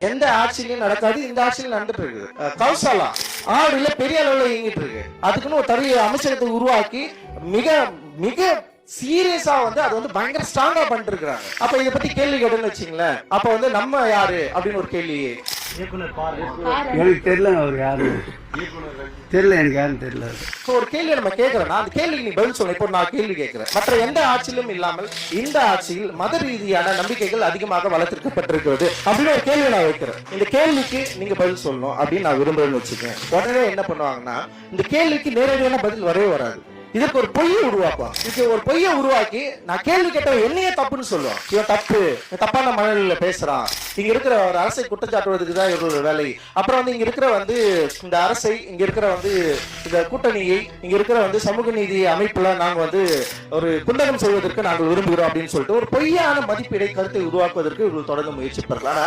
எந்த ஆட்சியிலும் நடக்காது இந்த ஆட்சியில் நடந்துட்டு இருக்கு கௌசாலா ஆடுல பெரிய அளவுல இயங்கிட்டு இருக்கு. அதுக்குன்னு ஒரு தனி அமைச்சகத்தை உருவாக்கி மிக மிக சீரியஸா வந்து அது வந்து பயங்கர ஸ்ட்ராங்கா பண்ணிட்டு இருக்காங்க அப்ப இதை பத்தி கேள்வி கேட்டுன்னு வச்சுங்களேன். அப்ப வந்து நம்ம யாரு? அப்படின்னு ஒரு கேள்வி. எனக்கு தெரியல அவர் யாரு? தெரியல எனக்கு யாரும் தெரியல. ஒரு கேள்வி நம்ம கேட்கிறோம்னா அந்த கேள்விக்கு நீ பதில் சொல்ல. இப்போ நான் கேள்வி கேட்கிறேன் மற்ற எந்த ஆட்சியிலும் இல்லாமல் இந்த ஆட்சியில் மத ரீதியான நம்பிக்கைகள் அதிகமாக வளர்த்திருக்கப்பட்டிருக்கிறது. அப்படின்னு ஒரு கேள்வி நான் வைக்கிறேன். இந்த கேள்விக்கு நீங்க பதில் சொல்லணும் அப்படின்னு நான் விரும்புறேன்னு வச்சுக்கேன். உடனே என்ன பண்ணுவாங்கன்னா இந்த கேள்விக்கு நேரடியான பதில் வரவே வராது. இதற்கு ஒரு பொய்யை உருவாக்குவான் இதுக்கு ஒரு பொய்யை உருவாக்கி நான் கேள்வி கேட்டவன் என்னையே தப்புன்னு சொல்லுவான். இவன் தப்பு. தப்பான மனநிலையில பேசுறான். இங்க இருக்கிற ஒரு அரசை குற்றச்சாட்டுவதற்கு தான் இவரோட வேலை. அப்புறம் வந்து இங்க இருக்கிற வந்து இந்த அரசை இங்க இருக்கிற வந்து இந்த கூட்டணியை இங்க இருக்கிற வந்து சமூக நீதி அமைப்புல நாங்க வந்து ஒரு குந்தகம் செய்வதற்கு நாங்கள் விரும்புகிறோம் அப்படின்னு சொல்லிட்டு ஒரு பொய்யான மதிப்பீடை கருத்தை உருவாக்குவதற்கு இவர்கள் தொடர்ந்து முயற்சிப்பார்கள் ஆனா